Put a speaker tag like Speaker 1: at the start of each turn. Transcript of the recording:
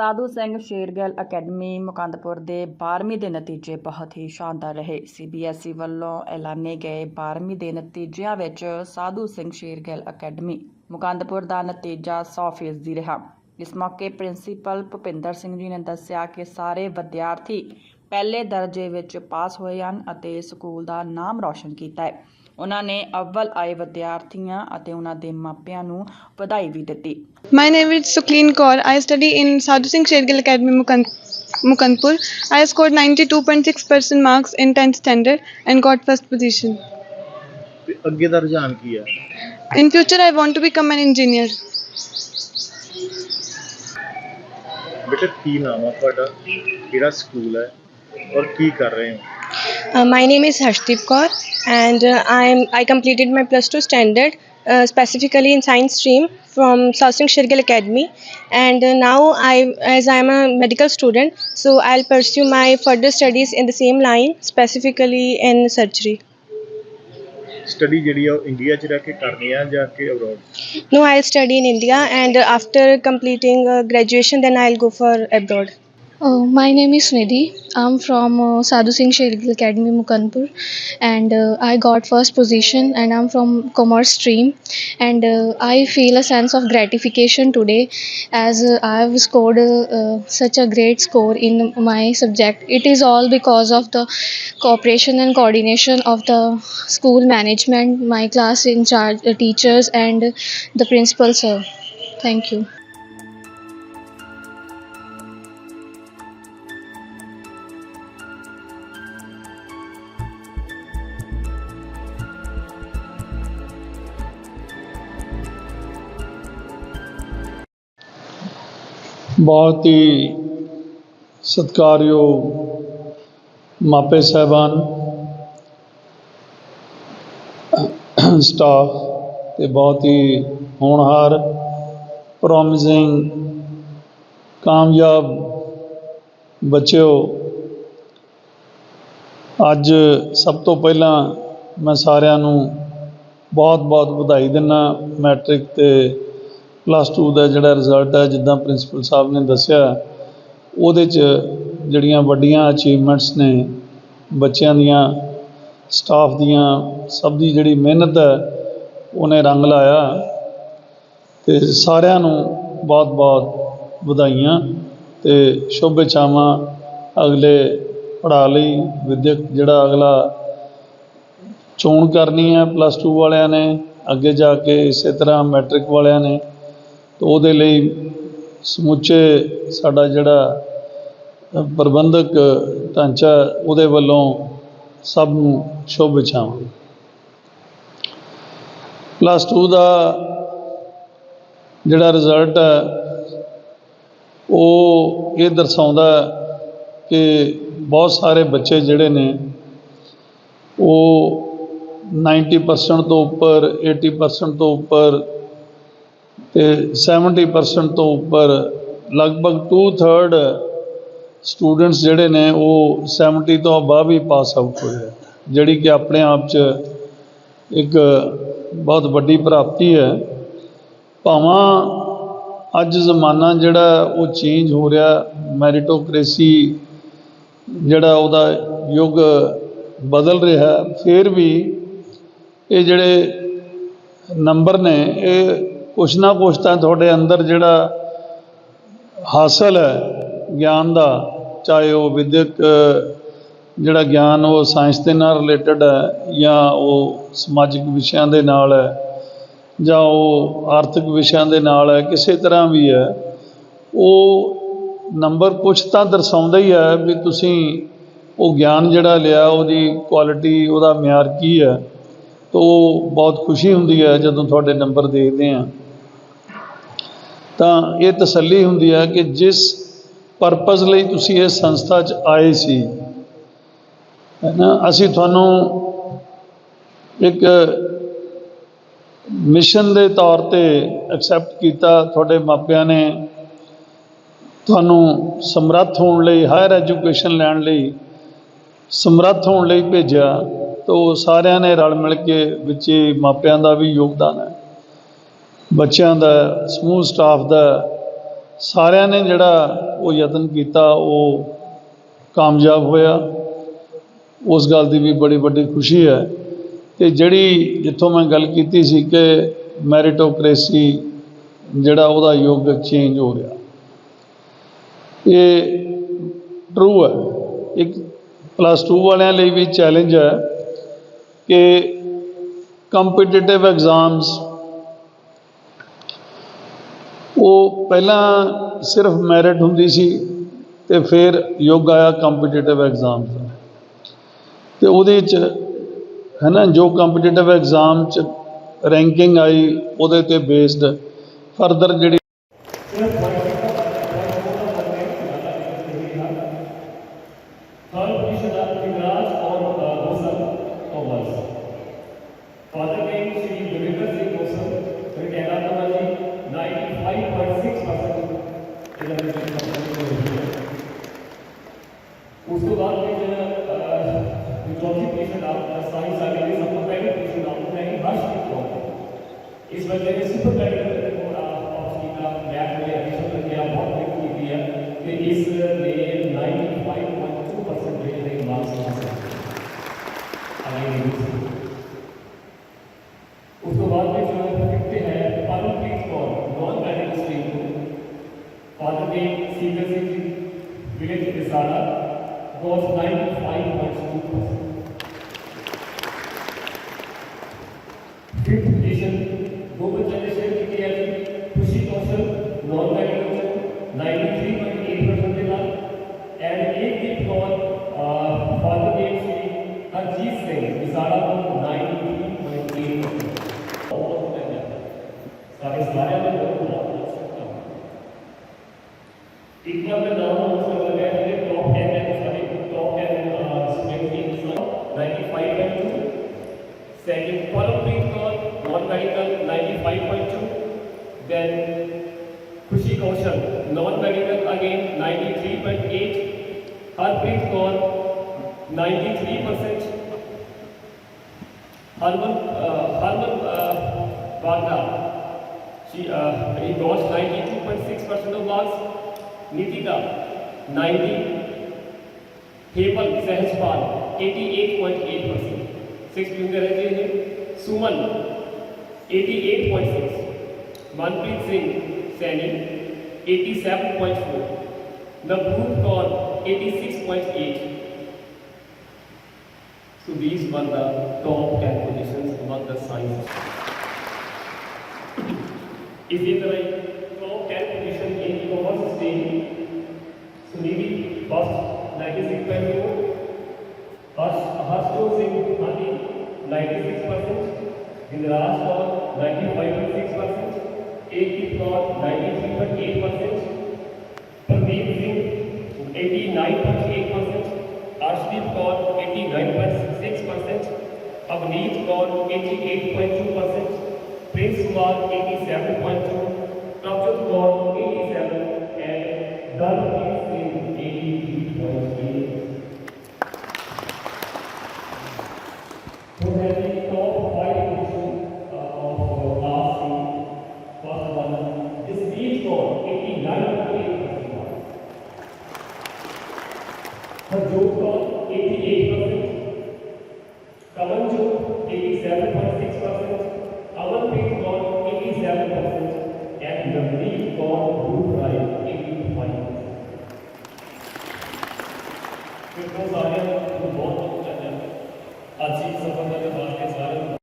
Speaker 1: ਸਾਧੂ ਸਿੰਘ ਸ਼ੇਰਗਿੱਲ ਅਕੈਡਮੀ ਮੁਕੰਦਪੁਰ ਦੇ 12ਵੀਂ ਦੇ ਨਤੀਜੇ ਬਹੁਤ ਹੀ ਸ਼ਾਨਦਾਰ ਰਹੇ। ਸੀਬੀਐਸਈ ਵੱਲੋਂ ਐਲਾਨੇ ਗਏ 12ਵੀਂ ਦੇ ਨਤੀਜਿਆਂ ਵਿੱਚ ਸਾਧੂ ਸਿੰਘ ਸ਼ੇਰਗਿੱਲ ਅਕੈਡਮੀ ਮੁਕੰਦਪੁਰ ਦਾ ਨਤੀਜਾ 100% ਦੀ ਰਿਹਾ। ਇਸ ਮੌਕੇ ਪ੍ਰਿੰਸੀਪਲ ਭੁਪਿੰਦਰ ਸਿੰਘ ਜੀ ਨੇ ਦੱਸਿਆ ਕਿ ਸਾਰੇ ਵਿਦਿਆਰਥੀ ਪਹਿਲੇ ਦਰਜੇ ਵਿੱਚ ਪਾਸ ਹੋਏ ਹਨ ਅਤੇ ਸਕੂਲ ਦਾ ਨਾਮ ਰੌਸ਼ਨ ਕੀਤਾ ਹੈ। ਉਹਨਾਂ ਨੇ ਅਵਲ ਆਏ ਵਿਦਿਆਰਥੀਆਂ ਅਤੇ ਉਹਨਾਂ ਦੇ ਮਾਪਿਆਂ ਨੂੰ ਵਧਾਈ ਵੀ ਦਿੱਤੀ
Speaker 2: My name is Suklin Kaur. I study in Sadhu Singh Shergill Academy, Mukan- Mukanpur. I scored 92.6% marks in 10th standard and got first position.
Speaker 3: ਅੱਗੇ ਦਾ ਰੁਝਾਨ ਕੀ ਹੈ
Speaker 2: In future, I want to become an engineer.
Speaker 3: ਬੇਟਾ ਕੀ ਨਾਮ ਆ ਤੁਹਾਡਾ ਕਿਹੜਾ ਸਕੂਲ ਹੈ ਔਰ ਕੀ ਕਰ ਰਹੇ ਹੋ
Speaker 4: Uh, my name is Harshdeep Kaur, and uh, I'm I completed my plus two standard uh, specifically in science stream from South Singh Shirgil Academy, and uh, now I as I am a medical student, so I'll pursue my further studies in the same line, specifically in surgery.
Speaker 3: Study ਜਿਹੜੀ ਆ ਉਹ India 'ਚ ਰਹਿ ਕੇ ਕਰਨੀ ਆ ਜਾਂ ਕਿ abroad
Speaker 4: No, I'll study in India, and uh, after completing uh, graduation, then I'll go for abroad.
Speaker 5: Uh, my name is Nidhi. I'm from uh, Sadhu Singh Shergill Academy, Mukanpur, and uh, I got first position. And I'm from commerce stream, and uh, I feel a sense of gratification today, as uh, I've scored uh, such a great score in my subject. It is all because of the cooperation and coordination of the school management, my class in charge, teachers, and the principal sir. Thank you.
Speaker 6: ਬਹੁਤ ਹੀ ਸਤਿਕਾਰਯੋਗ ਮਾਪੇ ਸਾਹਿਬਾਨ, staff ਤੇ ਬਹੁਤ ਹੀ ਹੋਣਹਾਰ promising ਕਾਮਯਾਬ ਬੱਚਿਓ। ਅੱਜ ਸਭ ਤੋਂ ਪਹਿਲਾਂ ਮੈਂ ਸਾਰਿਆਂ ਨੂੰ ਬਹੁਤ-ਬਹੁਤ ਵਧਾਈ ਦਿੰਦਾ, ਮੈਟ੍ਰਿਕ ਤੇ ਪਲੱਸ 2 ਦਾ ਜਿਹੜਾ ਰਿਜ਼ਲਟ ਹੈ, ਜਿੱਦਾਂ ਪ੍ਰਿੰਸੀਪਲ ਸਾਹਿਬ ਨੇ ਦੱਸਿਆ, ਉਹਦੇ 'ਚ ਜਿਹੜੀਆਂ ਵੱਡੀਆਂ ਅਚੀਵਮੈਂਟਸ ਨੇ, ਬੱਚਿਆਂ ਦੀਆਂ ਸਟਾਫ ਦੀਆਂ, ਸਭ ਦੀ ਜਿਹੜੀ ਮਿਹਨਤ ਹੈ, ਉਹਨੇ ਰੰਗ ਲਾਇਆ ਤੇ ਸਾਰਿਆਂ ਨੂੰ ਬਹੁਤ-ਬਹੁਤ ਵਧਾਈਆਂ ਤੇ ਸ਼ੁਭ ਇੱਛਾਵਾਂ ਅਗਲੇ ਪੜ੍ਹਾ ਲਈ। ਵਿਦਿਅਕ ਜਿਹੜਾ ਅਗਲਾ ਚੋਣ ਕਰਨੀ ਹੈ ਪਲੱਸ 2 ਵਾਲਿਆਂ ਨੇ, ਅੱਗੇ ਜਾ ਕੇ ਇਸੇ ਤਰ੍ਹਾਂ ਮੈਟ੍ਰਿਕ ਵਾਲਿਆਂ ਨੇ ਤੇ ਉਹਦੇ ਲਈ ਸਮੁੱਚੇ ਸਾਡਾ ਜਿਹੜਾ ਪ੍ਰਬੰਧਕ ਢਾਂਚਾ ਉਹਦੇ ਵੱਲੋਂ ਸਭ ਨੂੰ ਸ਼ੁਭ ਇੱਛਾਵਾਂ ਪਲੱਸ 2 ਦਾ ਜਿਹੜਾ ਰਿਜ਼ਲਟ ਹੈ, ਉਹ ਇਹ ਦਰਸਾਉਂਦਾ ਕਿ ਬਹੁਤ ਸਾਰੇ ਬੱਚੇ ਜਿਹੜੇ ਨੇ, ਉਹ 90% ਤੋਂ ਉੱਪਰ 80% ਤੋਂ ਉੱਪਰ ਤੇ 70% ਤੋਂ ਉੱਪਰ ਲਗਭਗ 2/3 ਸਟੂਡੈਂਟਸ ਜਿਹੜੇ ਨੇ ਉਹ 70 ਤੋਂ ਬਾਅਦ ਵੀ ਪਾਸ ਆਊਟ ਹੋਏ ਜਿਹੜੀ ਕਿ ਆਪਣੇ ਆਪ 'ਚ ਇੱਕ ਬਹੁਤ ਵੱਡੀ ਪ੍ਰਾਪਤੀ ਹੈ। ਭਾਵਾਂ ਅੱਜ ਜ਼ਮਾਨਾ ਜਿਹੜਾ ਉਹ ਚੇਂਜ ਹੋ ਰਿਹਾ ਮੈਰਿਟੋਕ੍ਰੇਸੀ ਜਿਹੜਾ ਉਹਦਾ ਯੁੱਗ ਬਦਲ ਰਿਹਾ, ਫਿਰ ਵੀ ਇਹ ਜਿਹੜੇ ਨੰਬਰ ਨੇ, ਇਹ ਕੁਛ ਨਾ ਕੁਛ ਤਾਂ ਤੁਹਾਡੇ ਅੰਦਰ ਜਿਹੜਾ ਹਾਸਲ ਹੈ, ਗਿਆਨ ਦਾ, ਚਾਹੇ ਉਹ ਵਿਦਿਅਕ, ਜਿਹੜਾ ਗਿਆਨ ਉਹ ਸਾਇੰਸ ਦੇ ਨਾਲ ਰਿਲੇਟਡ ਹੈ ਜਾਂ ਉਹ ਸਮਾਜਿਕ ਵਿਸ਼ਿਆਂ ਦੇ ਨਾਲ ਹੈ ਜਾਂ ਉਹ ਆਰਥਿਕ ਵਿਸ਼ਿਆਂ ਦੇ ਨਾਲ ਹੈ, ਕਿਸੇ ਤਰ੍ਹਾਂ ਵੀ ਹੈ, ਉਹ ਨੰਬਰ ਕੁਛ ਤਾਂ ਦਰਸਾਉਂਦਾ ਹੀ ਹੈ ਵੀ ਤੁਸੀਂ ਉਹ ਗਿਆਨ ਜਿਹੜਾ ਲਿਆ, ਉਹਦੀ ਕੁਆਲਿਟੀ ਉਹਦਾ ਮਿਆਰ ਕੀ ਹੈ, ਤੋ ਬਹੁਤ ਖੁਸ਼ੀ ਹੁੰਦੀ ਹੈ ਜਦੋਂ ਤੁਹਾਡੇ ਨੰਬਰ ਦੇਖਦੇ ਆ ਤਾਂ ਇਹ ਤਸੱਲੀ ਹੁੰਦੀ ਹੈ ਕਿ ਜਿਸ ਪਰਪਸ ਲਈ ਤੁਸੀਂ ਇਸ ਸੰਸਥਾ 'ਚ ਆਏ ਸੀ, ਹੈ ਨਾ, ਅਸੀਂ ਤੁਹਾਨੂੰ ਇੱਕ ਮਿਸ਼ਨ ਦੇ ਤੌਰ ਤੇ ਐਕਸੈਪਟ ਕੀਤਾ, ਤੁਹਾਡੇ ਮਾਪਿਆਂ ਨੇ ਤੁਹਾਨੂੰ ਸਮਰੱਥ ਹੋਣ ਲਈ ਹਾਇਰ ਐਜੂਕੇਸ਼ਨ ਲੈਣ ਲਈ ਸਮਰੱਥ ਹੋਣ ਲਈ ਭੇਜਿਆ, ਤੋ ਸਾਰਿਆਂ ਨੇ ਰਲ ਮਿਲ ਕੇ ਵਿੱਚ ਮਾਪਿਆਂ ਦਾ ਵੀ ਯੋਗਦਾਨ ਹੈ। ਬੱਚਿਆਂ ਦਾ, ਸਮੂਹ ਸਟਾਫ ਦਾ, ਸਾਰਿਆਂ ਨੇ ਜਿਹੜਾ ਉਹ ਯਤਨ ਕੀਤਾ, ਉਹ ਕਾਮਯਾਬ ਹੋਇਆ। ਉਸ ਗੱਲ ਦੀ ਵੀ ਬੜੀ ਵੱਡੀ ਖੁਸ਼ੀ ਹੈ। ਤੇ ਜਿਹੜੀ ਜਿੱਥੋਂ ਮੈਂ ਗੱਲ ਕੀਤੀ ਸੀ ਕਿ ਮੈਰਿਟੋਕ੍ਰੇਸੀ ਜਿਹੜਾ ਉਹਦਾ ਯੁੱਗ ਚੇਂਜ ਹੋ ਰਿਹਾ। ਇਹ ਟਰੂ ਹੈ। ਇੱਕ ਪਲੱਸ 2 ਵਾਲਿਆਂ ਲਈ ਵੀ ਚੈਲੰਜ ਹੈ ਕਿ ਕੰਪੀਟੀਟਿਵ ਐਗਜ਼ਾਮਸ ਉਹ ਪਹਿਲਾਂ ਸਿਰਫ ਮੈਰਿਟ ਹੁੰਦੀ ਸੀ ਤੇ ਫਿਰ ਯੁੱਗ ਆਇਆ ਕੰਪੀਟੀਟਿਵ ਐਗਜ਼ਾਮ ਦਾ। ਤੇ ਉਹਦੇ ਚ ਹੈ ਨਾ, ਜੋ ਕੰਪੀਟੀਟਿਵ ਐਗਜ਼ਾਮ ਚ ਰੈਂਕਿੰਗ ਆਈ, ਉਹਦੇ ਤੇ ਬੇਸਡ ਫਰਦਰ ਜਿਹੜੀ
Speaker 7: Third position are Vikraj और Gosal Thomas. Father name Shri Devendra Singh Gosal, Retiara Namaji, 95.6 percent in the ਉਸ ਤੋਂ ਬਾਅਦ ਵਿੱਚ ਜੋ ਚੌਥੀ ਪੋਜੀਸ਼ਨ ਆ ਸਾਇੰਸ ਆ ਗਈ ਸਭ ਤੋਂ ਪਹਿਲੀ ਪੋਜੀਸ਼ਨ ਆ ਉਹ ਹੈ ਹਰਸ਼ਦੀਪ ਕੌਰ ਇਸ ਵਜ੍ਹਾ ਨੇ ਸੁਪਰ ਕੈਟਾਗਰੀ ਦੇ ਕੋਲ ਆਫ ਕੀਤਾ ਮੈਥ ਦੇ ਐਡੀਸ਼ਨ ਕਰਕੇ ਆ ਬਹੁਤ ਮਿਹਨਤ ਕੀਤੀ ਹੈ ਤੇ ਇਸ ਨੇ 95.2% ਜਿਹੜੇ ਨੇ ਮਾਰਕਸ ਹਾਸਲ ਕੀਤੇ ਆਈ ਉਸ ਤੋਂ ਬਾਅਦ ਵਿੱਚ ਫਿਫਥ ਹੈ Parampreet Kaur non medical stream ਤੋਂ father University, Vivek Desala, got 95.2%. Fifth position, Google Generation DTL, Kushi Kaushal, Non Medical, 93.8% के साथ एंड एक gift call father name Shri Harjeet Singh viscera को 93.8% सारे सारे एक बार मैं नाम अनाउंस कर लगा है मेरे टॉप 10 है सारे टॉप 10 स्टूडेंट की इसमें 95.2 second Parampreet Kaur non medical 95.2 then Khushi Kaushal non medical again 93.8 Harpreet Kaur 93% Harman Harman Bagda she uh, he got 92.6% of marks Nitika 90 Hemal, Sahajpal 88.8 eight point eight percent. Six finger है। जी Suman 88.6 eight point six. Manpreet Singh, Saini, eighty seven point four. Navroop Kaur, eighty six point eight. So these one the top ten position among the science इसी तरह 89.8%, Arshdeep got 89.6%, Avneet got 88.2%, Prince Kumar 87.2%, Prabhjot 87 and Kavan Jot 87.6%. Amanpreet score 87%. And the lead score Dhruv Rai 85%. ਫਿਰ ਉਹ ਸਾਰਿਆਂ ਨੂੰ ਬਹੁਤ ਬਹੁਤ ਧੰਨਵਾਦ ਅੱਜ ਹੀ ਸਫਲਤਾ ਦੇ ਵਾਸਤੇ ਸਾਰਿਆਂ ਨੂੰ